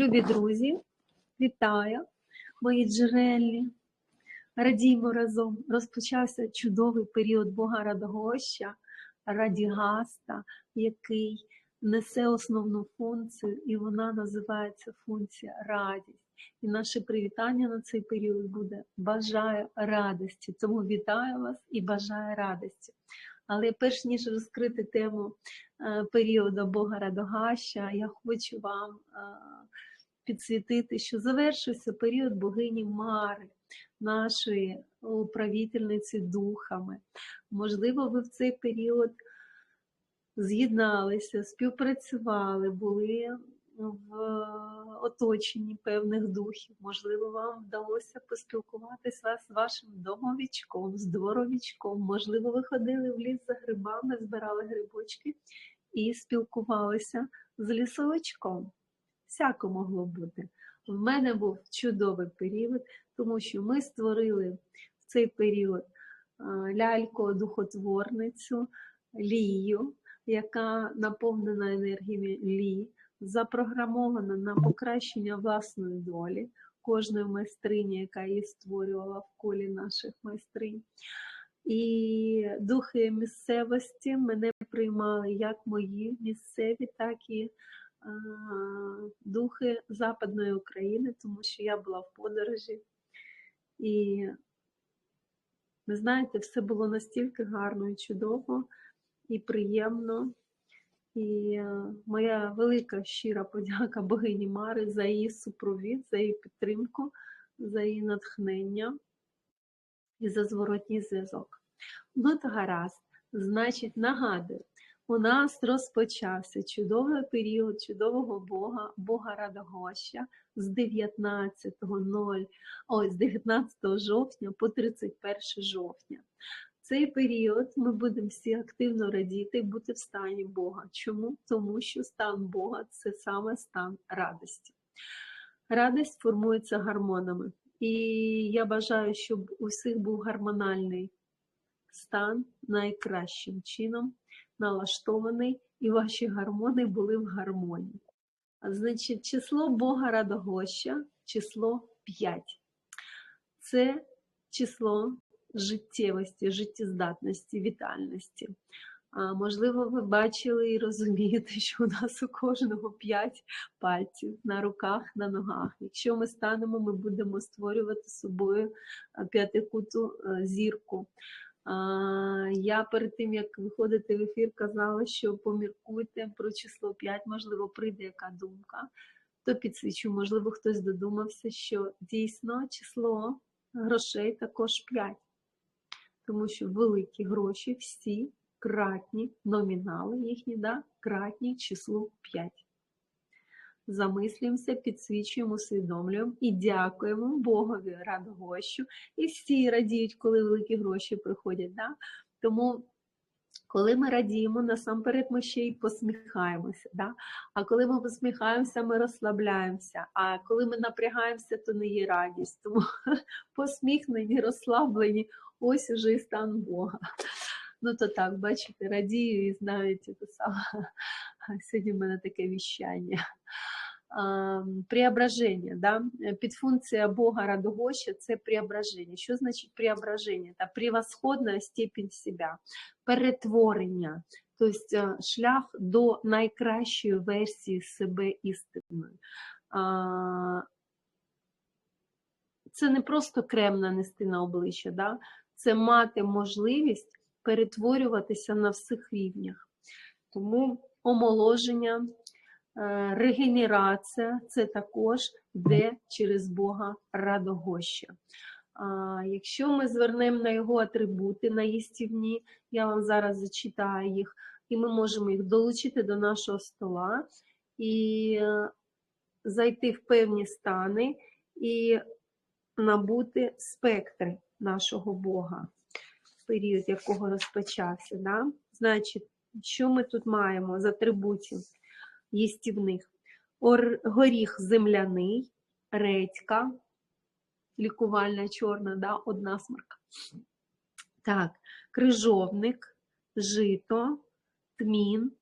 Любі друзі, вітаю, мої джерельні. Радіймо разом. Розпочався чудовий період Бога Радогоща, Радігаста, який несе основну функцію, і вона називається функція радість. І наше привітання на цей період буде бажаю радості. Тому вітаю вас і бажаю радості. Але перш ніж розкрити тему е, періоду Бога Радогаща, я хочу вам е, підсвітити, що завершився період богині Мари, нашої управительниці духами. Можливо, ви в цей період з'єдналися, співпрацювали, були в оточенні певних духів. Можливо, вам вдалося поспілкуватися з вашим домовічком, з дворовічком. Можливо, ви ходили в ліс за грибами, збирали грибочки і спілкувалися з лісовичком. Всяко могло бути. В мене був чудовий період, тому що ми створили в цей період лялько-духотворницю Лію, яка наповнена енергіями Лі запрограмована на покращення власної долі кожної майстрині, яка її створювала в колі наших майстринь. І духи місцевості мене приймали як мої місцеві, так і духи Западної України, тому що я була в подорожі. І ви знаєте, все було настільки гарно і чудово і приємно. І е, моя велика щира подяка богині Мари за її супровід, за її підтримку, за її натхнення і за зворотній зв'язок. Ну, то гаразд, значить, нагадую, у нас розпочався чудовий період чудового Бога, Бога Радогоща з 19 0, ой, з 19 жовтня по 31 жовтня цей період ми будемо всі активно радіти і бути в стані Бога. Чому? Тому що стан Бога це саме стан радості. Радість формується гормонами. І я бажаю, щоб у всіх був гормональний стан найкращим чином налаштований, і ваші гормони були в гармонії. Значить, число Бога Радогоща, число 5. Це число життєвості, життєздатності, вітальності. А, Можливо, ви бачили і розумієте, що у нас у кожного 5 пальців на руках, на ногах. Якщо ми станемо, ми будемо створювати собою п'ятикуту зірку. Я перед тим, як виходити в ефір, казала, що поміркуйте про число 5, можливо, прийде яка думка, то підсвічу, можливо, хтось додумався, що дійсно число грошей також 5 тому що великі гроші всі кратні, номінали їхні, да, кратні числу 5. Замислюємося, підсвічуємо, усвідомлюємо і дякуємо Богові радогощу. І всі радіють, коли великі гроші приходять. Да? Тому, коли ми радіємо, насамперед ми ще й посміхаємося. Да? А коли ми посміхаємося, ми розслабляємося. А коли ми напрягаємося, то не є радість. Тому посміхнені, розслаблені ось уже і стан Бога. Ну, то так, бачите, радію і знаєте, то саме. Сьогодні в мене таке віщання. Преображення, да? підфункція Бога Радогоща це преображення. Що значить преображення? Це превосходна степень себе, перетворення, тобто шлях до найкращої версії себе істинної. Це не просто крем нанести на обличчя, да? це мати можливість перетворюватися на всіх рівнях. Тому омоложення, регенерація це також йде через Бога радогоща. Якщо ми звернемо на його атрибути, на їстівні, я вам зараз зачитаю їх, і ми можемо їх долучити до нашого стола і е, зайти в певні стани і набути спектри нашого Бога, період якого розпочався. Да? Значить, що ми тут маємо з атрибутів їстівних? Горіх земляний, редька, лікувальна чорна, да, одна смарка. Так, крижовник, жито, тмін,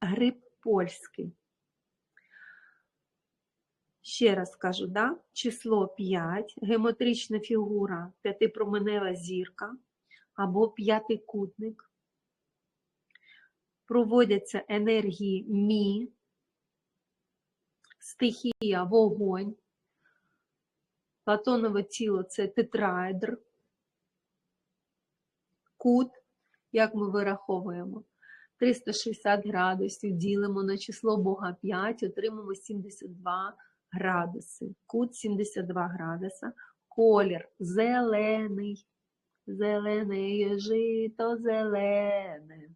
гриб польський. Ще раз кажу, да? число 5, геометрична фігура, п'ятипроменева зірка або п'ятикутник. Проводяться енергії мі, стихія вогонь, Платонове тіло це тетраедр, кут, як ми вираховуємо, 360 градусів ділимо на число Бога 5, отримаємо 72 градуси. Кут 72 градуса, колір зелений. Зелене жито зелене.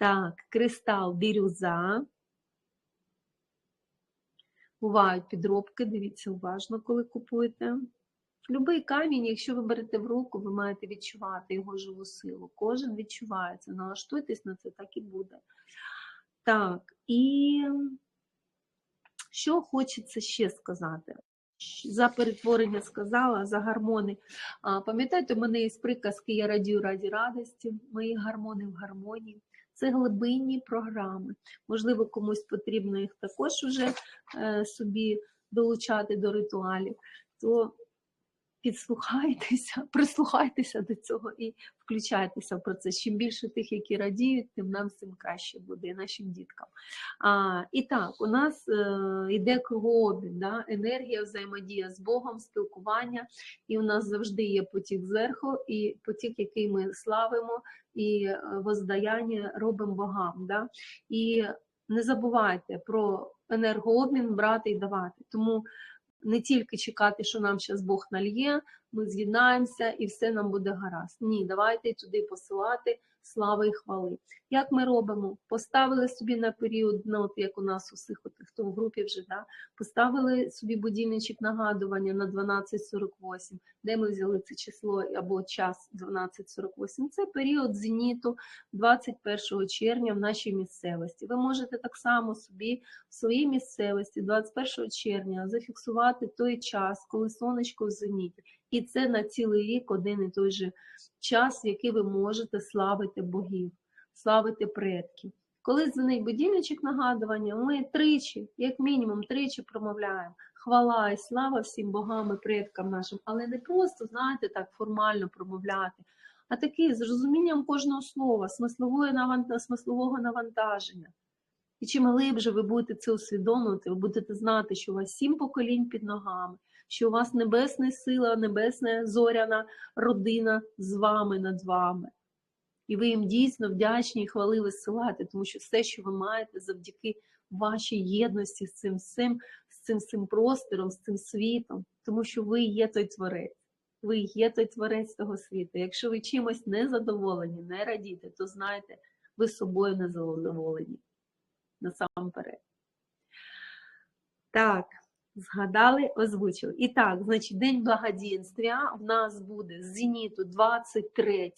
Так, кристал бірюза. Бувають підробки, дивіться уважно, коли купуєте. Любий камінь, якщо ви берете в руку, ви маєте відчувати його живу силу. Кожен відчувається. Налаштуйтесь на це, так і буде. Так, і що хочеться ще сказати? За перетворення сказала, за гармони. А, Пам'ятаєте, у мене є приказки Я радію раді радості, мої гармони в гармонії. Це глибинні програми. Можливо, комусь потрібно їх також вже е, собі долучати до ритуалів. То підслухайтеся, прислухайтеся до цього і включайтеся в процес. Чим більше тих, які радіють, тим нам цим краще буде і нашим діткам. А, І так, у нас е, йде кругообмін, да? енергія, взаємодія з Богом, спілкування, і у нас завжди є потік зверху, і потік, який ми славимо, і е, воздаяння робимо богам. Да? І не забувайте про енергообмін брати і давати. Тому не тільки чекати, що нам зараз Бог нальє, ми з'єднаємося і все нам буде гаразд. Ні, давайте туди посилати слави і хвали. Як ми робимо? Поставили собі на період, ну, от як у нас усіх, от, хто в групі вже, да? поставили собі будильничок нагадування на 12.48, де ми взяли це число або час 12.48. Це період зеніту 21 червня в нашій місцевості. Ви можете так само собі в своїй місцевості 21 червня зафіксувати той час, коли сонечко в зеніті. І це на цілий рік один і той же час, в який ви можете славити богів, славити предків. Коли дзвонить будильничок нагадування, ми тричі, як мінімум, тричі промовляємо хвала і слава всім богам і предкам нашим, але не просто, знаєте, так формально промовляти, а таки з розумінням кожного слова, смислового навантаження. І чим глибше ви будете це усвідомлювати, ви будете знати, що у вас сім поколінь під ногами, що у вас небесна сила, небесна зоряна родина з вами над вами. І ви їм дійсно вдячні і хвали висилати, тому що все, що ви маєте завдяки вашій єдності з цим всім, з цим всім простором, з цим світом, тому що ви є той творець. Ви є той творець того світу. Якщо ви чимось не задоволені, не радіте, то знайте, ви собою не задоволені насамперед. Так, згадали, озвучили. І так, значить, День благодійства в нас буде з зеніту 23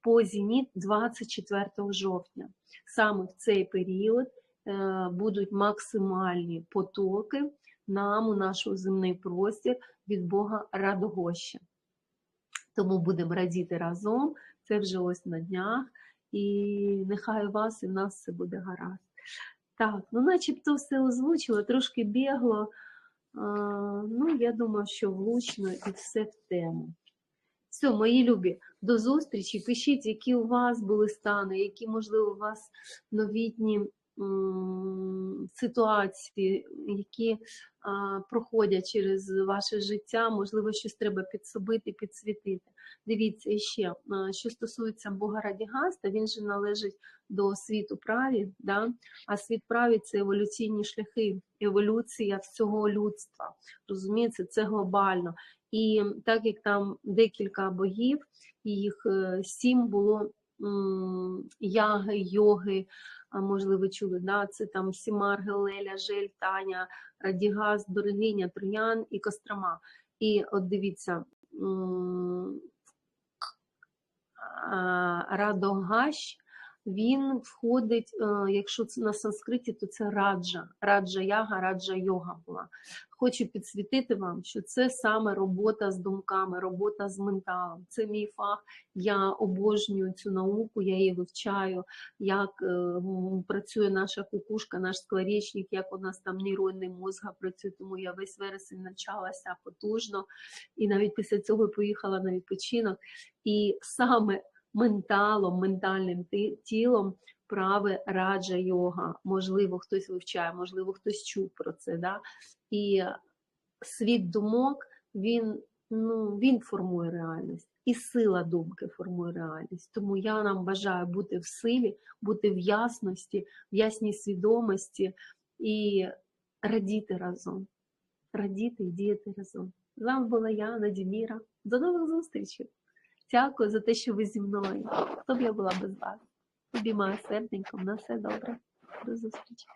по зеніт 24 жовтня. Саме в цей період е, будуть максимальні потоки нам у наш земний простір від Бога Радогоща. Тому будемо радіти разом. Це вже ось на днях. І нехай у вас і в нас все буде гаразд. Так, ну начебто все озвучило, трошки бігло. А, ну, я думаю, що влучно і все в тему. Все, мої любі, до зустрічі. Пишіть, які у вас були стани, які, можливо, у вас новітні ситуації, які проходять через ваше життя, можливо, щось треба підсобити, підсвітити. Дивіться ще, що стосується Бога Радігаста, він же належить до світу праві, да? а світ праві це еволюційні шляхи, еволюція всього людства. Розумієте, це глобально. І так як там декілька богів, їх е, сім було яги, йоги, можливо, чули, да? це там Сімар, Гелеля, Жель, Таня, Радігас, Берегиня, Троян і Кострома. І от дивіться, Радогащ він входить, е, якщо це на санскриті, то це раджа, раджа яга, раджа йога була. Хочу підсвітити вам, що це саме робота з думками, робота з менталом. Це мій фах. Я обожнюю цю науку, я її вивчаю, як е, працює наша кукушка, наш склеречник, як у нас там нейронний мозг працює. Тому я весь вересень навчалася потужно, і навіть після цього поїхала на відпочинок. І саме менталом, ментальним тілом праве раджа йога. Можливо, хтось вивчає, можливо, хтось чув про це. Да? І світ думок він, ну, він формує реальність. І сила думки формує реальність. Тому я нам бажаю бути в силі, бути в ясності, в ясній свідомості і радіти разом. Радіти і діяти разом. З вами була я, Надіміра. До нових зустрічей! Дякую за те, що ви зі мною. Хто б я була без вас? Обіймаю серденьком, на все добре. До зустрічі.